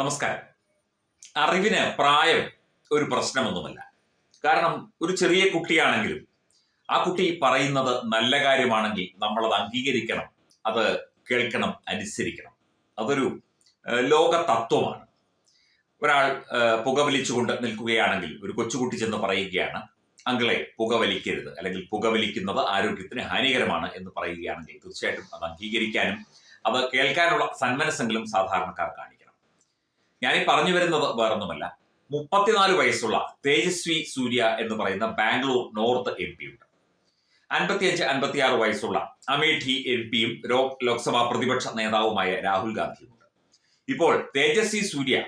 നമസ്കാരം. അറിവിന് പ്രായം ഒരു പ്രശ്നമൊന്നുമല്ല. കാരണം ഒരു ചെറിയ കുട്ടിയാണെങ്കിലും ആ കുട്ടി പറയുന്നത് നല്ല കാര്യമാണെങ്കിൽ നമ്മളത് അംഗീകരിക്കണം അത് കേൾക്കണം അനുസരിക്കണം. അതൊരു ലോക തത്വമാണ് ഒരാൾ പുകവലിച്ചുകൊണ്ട് നിൽക്കുകയാണെങ്കിൽ ഒരു കൊച്ചുകുട്ടി ചെന്ന് പറയുകയാണ് അങ്കിളെ പുകവലിക്കരുത്. അല്ലെങ്കിൽ പുകവലിക്കുന്നത് ആരോഗ്യത്തിന് ഹാനികരമാണ് എന്ന് പറയുകയാണെങ്കിൽ തീർച്ചയായിട്ടും അത് അംഗീകരിക്കാനും അത് കേൾക്കാനുള്ള സന്മനസ്സെങ്കിലും സാധാരണക്കാർ കാണിക്കണം. ഞാനീ പറഞ്ഞു വരുന്നത് വേറൊന്നുമല്ല. മുപ്പത്തിനാല് വയസ്സുള്ള തേജസ്വി സൂര്യ എന്ന് പറയുന്ന ബാംഗ്ലൂർ നോർത്ത് എം പി ഉണ്ട്. അൻപത്തിയഞ്ച് അൻപത്തിയാറ് വയസ്സുള്ള അമേഠി എം പിയും ലോക്സഭാ പ്രതിപക്ഷ നേതാവുമായ രാഹുൽ ഗാന്ധിയും ഉണ്ട്. ഇപ്പോൾ തേജസ്വി സൂര്യ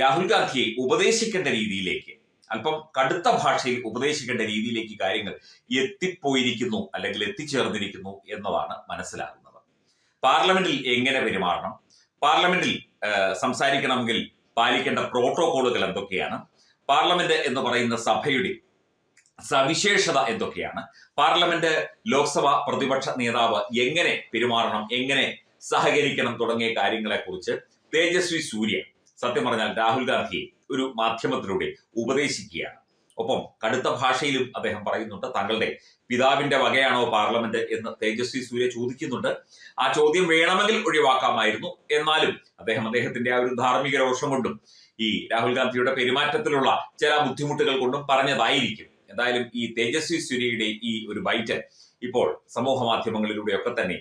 രാഹുൽ ഗാന്ധിയെ ഉപദേശിക്കേണ്ട രീതിയിലേക്ക് അല്പം കടുത്ത ഭാഷയിൽ ഉപദേശിക്കേണ്ട രീതിയിലേക്ക് കാര്യങ്ങൾ എത്തിപ്പോയിരിക്കുന്നു അല്ലെങ്കിൽ എത്തിച്ചേർന്നിരിക്കുന്നു എന്നതാണ് മനസ്സിലാകുന്നത്. പാർലമെന്റിൽ എങ്ങനെ പെരുമാറണം? പാർലമെന്റിൽ സംസാരിക്കണമെങ്കിൽ പാലിക്കേണ്ട പ്രോട്ടോകോളുകൾ എന്തൊക്കെയാണ്? പാർലമെന്റ് എന്ന് പറയുന്ന സഭയുടെ സവിശേഷത എന്തൊക്കെയാണ്? പാർലമെന്റ് ലോക്സഭ പ്രതിപക്ഷ നേതാവ് എങ്ങനെ പെരുമാറണം? എങ്ങനെ സഹകരിക്കണം? തുടങ്ങിയ കാര്യങ്ങളെ കുറിച്ച് തേജസ്വി സൂര്യ സത്യം പറഞ്ഞാൽ രാഹുൽ ഗാന്ധിയെ ഒരു മാധ്യമത്തിലൂടെ ഉപദേശിക്കുകയാണ്. ഒപ്പം കടുത്ത ഭാഷയിലും അദ്ദേഹം പറയുന്നുണ്ട്. താങ്കളുടെ പിതാവിന്റെ വകയാണോ പാർലമെന്റ് എന്ന് തേജസ്വി സൂര്യ ചോദിക്കുന്നുണ്ട്. ആ ചോദ്യം വേണമെങ്കിൽ ഒഴിവാക്കാമായിരുന്നു. എന്നാലും അദ്ദേഹം അദ്ദേഹത്തിന്റെ ആ ഒരു ധാർമ്മിക രോഷം കൊണ്ടും ഈ രാഹുൽ ഗാന്ധിയുടെ പെരുമാറ്റത്തിലുള്ള ചില ബുദ്ധിമുട്ടുകൾ കൊണ്ടും പറഞ്ഞതായിരിക്കും. എന്തായാലും ഈ തേജസ്വി സൂര്യയുടെ ഈ ഒരു ബൈറ്റ് ഇപ്പോൾ സമൂഹ മാധ്യമങ്ങളിലൂടെയൊക്കെ തന്നെ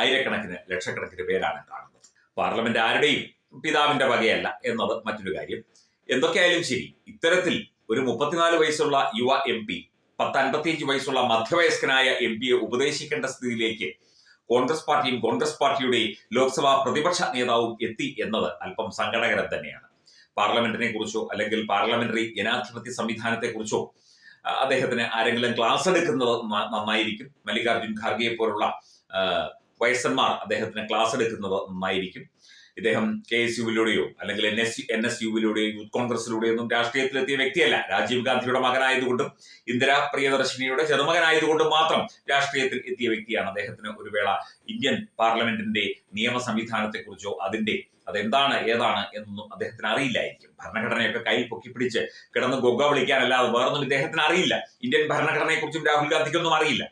ആയിരക്കണക്കിന് ലക്ഷക്കണക്കിന് പേരാണ് കാണുന്നത്. പാർലമെന്റ് ആരുടെയും പിതാവിന്റെ വകയല്ല എന്നത് മറ്റൊരു കാര്യം. എന്തൊക്കെയായാലും ശരി ഇത്തരത്തിൽ ഒരു മുപ്പത്തിനാല് വയസ്സുള്ള യുവ എം പി പത്ത് വയസ്സുള്ള മധ്യവയസ്കനായ എം പിയെ ഉപദേശിക്കേണ്ട സ്ഥിതിയിലേക്ക് കോൺഗ്രസ് പാർട്ടിയും കോൺഗ്രസ് പാർട്ടിയുടെ ലോക്സഭാ പ്രതിപക്ഷ നേതാവും എത്തി എന്നത് അല്പം സങ്കടകരം തന്നെയാണ്. പാർലമെന്റിനെ കുറിച്ചോ അല്ലെങ്കിൽ പാർലമെന്ററി ജനാധിപത്യ സംവിധാനത്തെ കുറിച്ചോ അദ്ദേഹത്തിന് ആരെങ്കിലും ക്ലാസ് എടുക്കുന്നത് നന്നായിരിക്കും. മല്ലികാർജുൻ ഖാർഗെ പോലുള്ള വയസ്സന്മാർ അദ്ദേഹത്തിന് ക്ലാസ് എടുക്കുന്നത് നന്നായിരിക്കും. ഇദ്ദേഹം കെ എസ് യുവിലൂടെയോ അല്ലെങ്കിൽ എൻ എസ് എൻ എസ് യുവിലൂടെയോ യൂത്ത് കോൺഗ്രസിലൂടെയോ ഒന്നും രാഷ്ട്രീയത്തിലെത്തിയ വ്യക്തിയല്ല. രാജീവ് ഗാന്ധിയുടെ മകനായതുകൊണ്ടും ഇന്ദിരാ പ്രിയദർശിനിയുടെ ചെറുമകനായതുകൊണ്ടും മാത്രം രാഷ്ട്രീയത്തിൽ എത്തിയ വ്യക്തിയാണ് അദ്ദേഹത്തിന് ഒരു വേള ഇന്ത്യൻ പാർലമെന്റിന്റെ നിയമ സംവിധാനത്തെക്കുറിച്ചോ അതിന്റെ അതെന്താണ് ഏതാണ് എന്നൊന്നും അദ്ദേഹത്തിന് അറിയില്ലായിരിക്കും. ഭരണഘടനയൊക്കെ കയ്യിൽ പൊക്കിപ്പിടിച്ച് കിടന്ന് ഗൊഗ വിളിക്കാനല്ലാതെ വേറൊന്നും ഇദ്ദേഹത്തിന് അറിയില്ല. ഇന്ത്യൻ ഭരണഘടനയെക്കുറിച്ചും രാഹുൽ ഗാന്ധിക്കൊന്നും അറിയില്ല.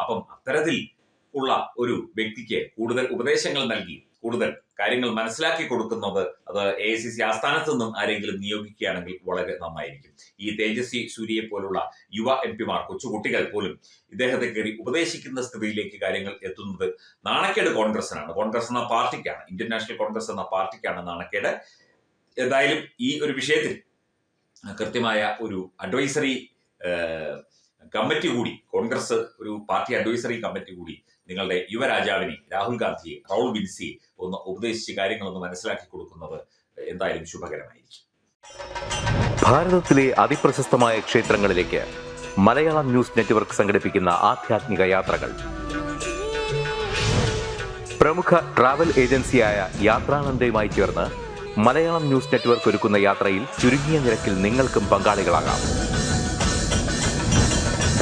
അപ്പം അത്തരത്തിൽ ഉള്ള ഒരു വ്യക്തിക്ക് കൂടുതൽ ഉപദേശങ്ങൾ നൽകി കൂടുതൽ കാര്യങ്ങൾ മനസ്സിലാക്കി കൊടുക്കുന്നത് അത് എ ഐ സി സി ആസ്ഥാനത്ത് നിന്നും ആരെങ്കിലും നിയോഗിക്കുകയാണെങ്കിൽ വളരെ നന്നായിരിക്കും. ഈ തേജസ്വി സൂര്യയെ പോലുള്ള യുവ എം പിമാർ കൊച്ചുകുട്ടികൾ പോലും ഇദ്ദേഹത്തെ കയറി ഉപദേശിക്കുന്ന സ്ഥിതിയിലേക്ക് കാര്യങ്ങൾ എത്തുന്നത് നാണക്കേട് കോൺഗ്രസിനാണ് കോൺഗ്രസ് എന്ന പാർട്ടിക്കാണ് ഇന്ത്യൻ നാഷണൽ കോൺഗ്രസ് എന്ന പാർട്ടിക്കാണ് നാണക്കേട്. എന്തായാലും ഈ ഒരു വിഷയത്തിൽ കൃത്യമായ ഒരു അഡ്വൈസറി കമ്മിറ്റി കൂടി കോൺഗ്രസ് ഒരു പാർട്ടി അഡ്വൈസറി കമ്മിറ്റി കൂടി നിങ്ങളുടെ യുവരാജാവിനെ രാഹുൽ ഗാന്ധിയെ റൗൾ ബിൻസിയെ ഒന്ന് ഉപദേശിച്ച് കാര്യങ്ങളൊന്ന് മനസ്സിലാക്കി കൊടുക്കുന്നത് എന്തായാലും ശുഭകരമായിരിക്കും. ഭാരതത്തിലെ അതിപ്രശസ്തമായ ക്ഷേത്രങ്ങളിലേക്ക് മലയാളം ന്യൂസ് നെറ്റ്വർക്ക് സംഘടിപ്പിക്കുന്ന ആധ്യാത്മിക യാത്രകൾ. പ്രമുഖ ട്രാവൽ ഏജൻസിയായ യാത്രാനന്ദയുമായി ചേർന്ന് മലയാളം ന്യൂസ് നെറ്റ്വർക്ക് ഒരുക്കുന്ന യാത്രയിൽ ചുരുങ്ങിയ നിരക്കിൽ നിങ്ങൾക്കും പങ്കാളികളാകാം.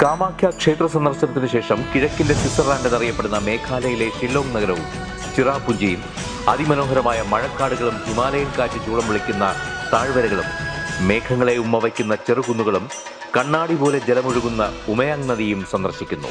കാമാഖ്യ ക്ഷേത്ര സന്ദർശനത്തിന് ശേഷം കിഴക്കിന്റെ സ്വിറ്റ്സർലാൻഡ് എന്നറിയപ്പെടുന്ന മേഘാലയയിലെ ഷില്ലോങ് നഗരവും ചിറാപുഞ്ചിയും അതിമനോഹരമായ മഴക്കാടുകളും ഹിമാലയൻ കാറ്റ് ചൂളം വിളിക്കുന്ന താഴ്വരകളും മേഘങ്ങളെ ഉമ്മവയ്ക്കുന്ന ചെറുകുന്നുകളും കണ്ണാടി പോലെ ജലമൊഴുകുന്ന ഉമയാങ് നദിയും സന്ദർശിക്കുന്നു.